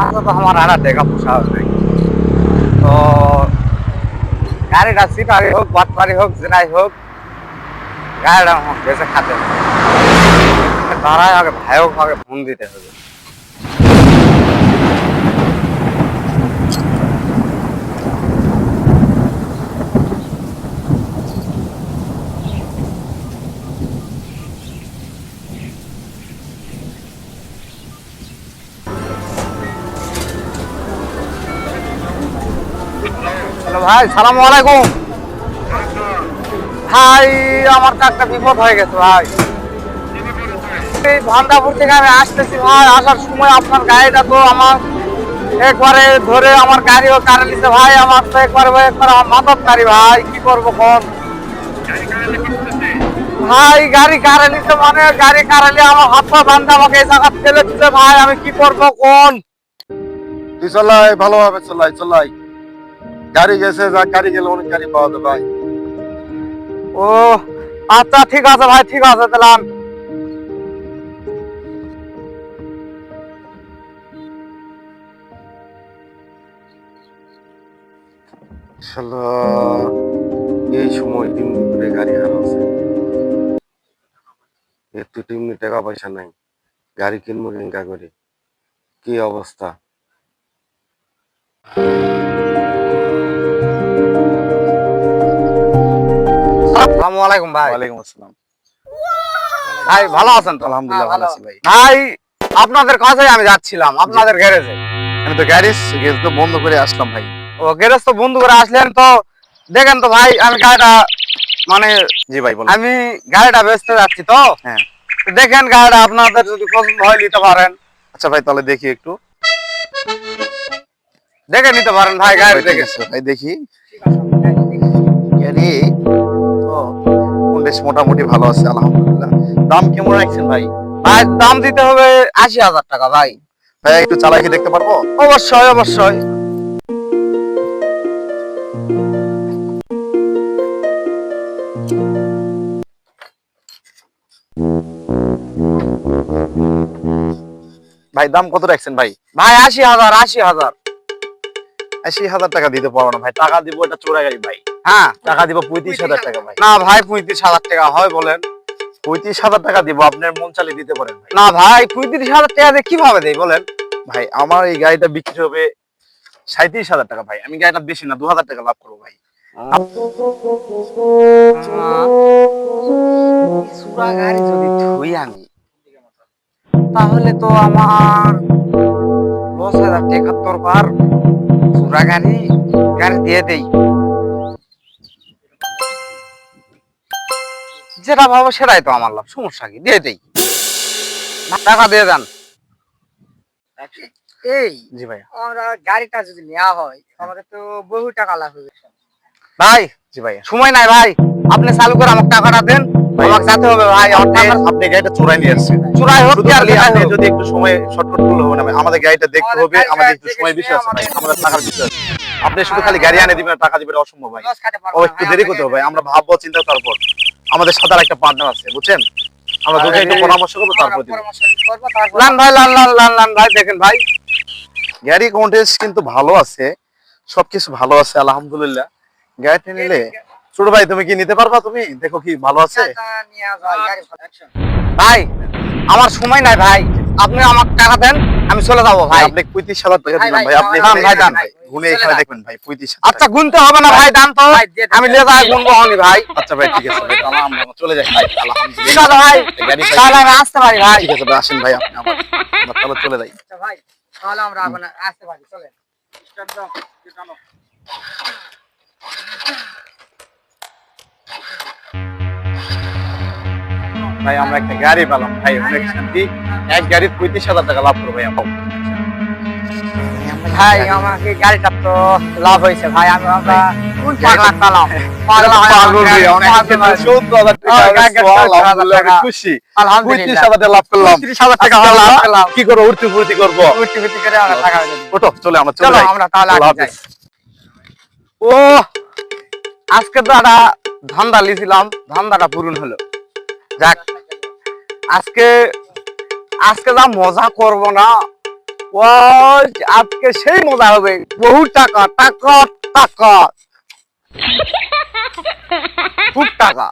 আচ্ছা তো আমার আড়া দেখা পোষা হবে তো গাড়িটা সিটারি হোক বাটপারি হোক, জেনাই হোক, গাড়িটা বেঁচে খাতে। তারাই আগে ভাই হোক আগে ফোন দিতে হবে হ্যালো ভাই, সালাম আলাইকুম। ভাই, আমার তো একটা বিপদ হয়ে গেছে ভাই। ভান্ডাপুর থেকে আমি আসতেছি ভাই, আসার সময় আপনার গাড়িটা তো আমার একবারে ধরে আমার গাড়িও কারে নিতে ভাই, আমার তো একবারে একবারে আমার মাদক গাড়ি ভাই, কি করব কোন ভাই, গাড়ি কারে নিতে মানে গাড়ি কারালে আমার হাত পা বান্ধা আমাকে এই জায়গা ফেলে দিতে ভাই, আমি কি করব কোন? চলাই, ভালোভাবে চলাই চলাই। গাড়ি গেছে যা গাড়ি গেলে অনেক গাড়ি পাওয়া যাবে ভাই। ও আচ্ছা ঠিক আছে ভাই ঠিক আছে তাহলে আমি- এই সময় দিন দুপুরে গাড়ি হারাচ্ছে তো তেমনি টাকা পয়সা নাই। গাড়ি কিনবো কেঙ্কা করে। কি অবস্থা? আসসালামু আলাইকুম ভাই। ওয়ালাইকুম আসসালাম। ভাই ভালো আছেন তো? আলহামদুলিল্লাহ ভালো আছি ভাই। ভাই আপনাদের কাছে আমি যাচ্ছিলাম আপনাদের গ্যারেজে। আমি তো গ্যারেজ গ্যারেজ তো বন্ধ করে আসলাম ভাই। ও গ্যারেজ তো বন্ধু করে আসলেন তো? দেখেন তো ভাই আমি গাড়িটা মানে জি ভাই বলুন। আমি গাড়িটা বেচতে যাচ্ছি তো? হ্যাঁ। দেখেন গাড়িটা আপনাদের যদি পছন্দ হয় নিতে পারেন। আচ্ছা ভাই তাহলে দেখি একটু। দেখে নিতে পারেন ভাই গাড়ি ভাই, ঠিক আছে, ভাই দেখি। বেশ মোটামুটি ভালো আছে আলহামদুলিল্লাহ। দাম কেমন রাখছেন ভাই? ভাই দাম দিতে হবে আশি হাজার টাকা ভাই। ভাই একটু চালাই কি দেখতে পারব? অবশ্যই অবশ্যই। ভাই দাম কত রাখছেন ভাই? ভাই আশি হাজার আশি হাজার। আশি হাজার টাকা দিতে পারব না ভাই। টাকা দিব এটা চোরা গাড়ি ভাই। হ্যাঁ। টাকা দিব পঁয়ত্রিশ হাজার টাকা ভাই। না ভাই পঁয়ত্রিশ হাজার টাকা হয় বলেন। পঁয়ত্রিশ হাজার টাকা দিব আপনার মন চালিয়ে দিতে পারেন ভাই। না ভাই পঁয়ত্রিশ হাজার টাকা দিয়ে কীভাবে দেয় বলেন? ভাই আমার এই গাড়িটা বিক্রি হবে সাঁত্রিশ হাজার টাকা ভাই। আমি গাড়িটা বেশি না দু হাজার টাকা লাভ করব ভাই। গাড়ি যদি আমি তাহলে তো আমার দশ হাজার টেকাত্তর বার সুরা গাড়ি গাড়ি দিয়ে দেই। যেটা ভাবো সেটাই তো আমার লাভ সমস্যা কি? দিয়ে দেই। টাকা দিয়ে দেন। এই জি ভাই আমরা গাড়িটা যদি নেওয়া হয় আমাদের তো বহু টাকা লাভ হবে ভাই জি ভাই সময় নাই ভাই। আপনি চালু করে আমাকে টাকাটা দেন। আমাকে যেতে হবে ভাই আপনি গাড়িটা চোরাই নিয়ে আসছেন। চুরাই কি আর আপনি যদি একটু সময় শর্টকাট করলে হবে না। আমাদের গাড়িটা দেখতে হবে আমাদের একটু সময় বিষয় আছে ভাই আমাদের- টাকার বিষয় আছে। আপনি শুধু খালি গাড়ি আনে দিবেন টাকা দিবেন অসম্ভব ভাই। ও একটু দেরি করতে হবে আমরা ভাববো চিন্তা তারপর আমাদের সাথে আর একটা পার্টনার আছে বুঝছেন? আমরা দুটো একটু পরামর্শ করব তারপর দিব। পরামর্শ করব, তারপর লান ভাই লান লান লান লান ভাই দেখেন ভাই। গাড়ি কন্টেস্ট কিন্তু ভালো আছে সবকিছু ভালো আছে আলহামদুলিল্লাহ। গাড়িটা নিলে ছোট ভাই তুমি কি নিতে পারবা তুমি? দেখো কি ভালো আছে। ভাই আমার সময় নাই ভাই। আপনি আমাকে টাকা দেন আমি চলে যাব ভাই। আপনি পঁয়ত্রিশ হাজার টাকা ভাই, দিলাম ভাই, আপনি ভাই, ভাই গুনে এখানে। দেখবেন ভাই পঁয়ত্রিশ আচ্ছা গুনতে হবে না ভাই দাম তো। ভাই, আমি লিয়ে যাই গুনবো হনি ভাই। আচ্ছা ভাই ঠিক আছে। আমরা চলে যাই ভাই। আলহামদুলিল্লাহ। ভাই। তাহলে আমি আসতে পারি ভাই। ঠিক আছে ভাই আসেন ভাই আপনি আমার তাহলে চলে যাই। আচ্ছা ভাই তাহলে আমরা আসতে পারি। চলেন। স্টার্ট দাও। ভাই আমরা একটা গাড়ি পেলাম ভাই অনেক শান্তি এক গাড়ি পঁয়ত্রিশ হাজার টাকা লাভ করব ভাই আমরা। ভাই আমাকে গাড়িটা তো লাভ হয়েছে ভাই আমি আমরা কোন পাগলা পেলাম? পাগল ভাই, অনেক হাজার টাকা। খুশি। পঁয়ত্রিশ হাজার লাভ করলাম। পঁয়ত্রিশ হাজার টাকা লাভ করলাম। কি করব উঠতে ফুর্তি করব? উঠতে উঠতে করে আমরা টাকা ওঠো চলে আমরা চলে আমরা তাহলে আল্লাহ আগে যাই হাফেজ। ও আজকে তো একটা ধান্দা লিছিলাম, ধান্দাটা পূরণ হলো। যাক, আজকে আজকে যা মজা করব না ও আজকে সেই মজা হবে। বহু টাকা টাকা টাকা। খুব টাকা।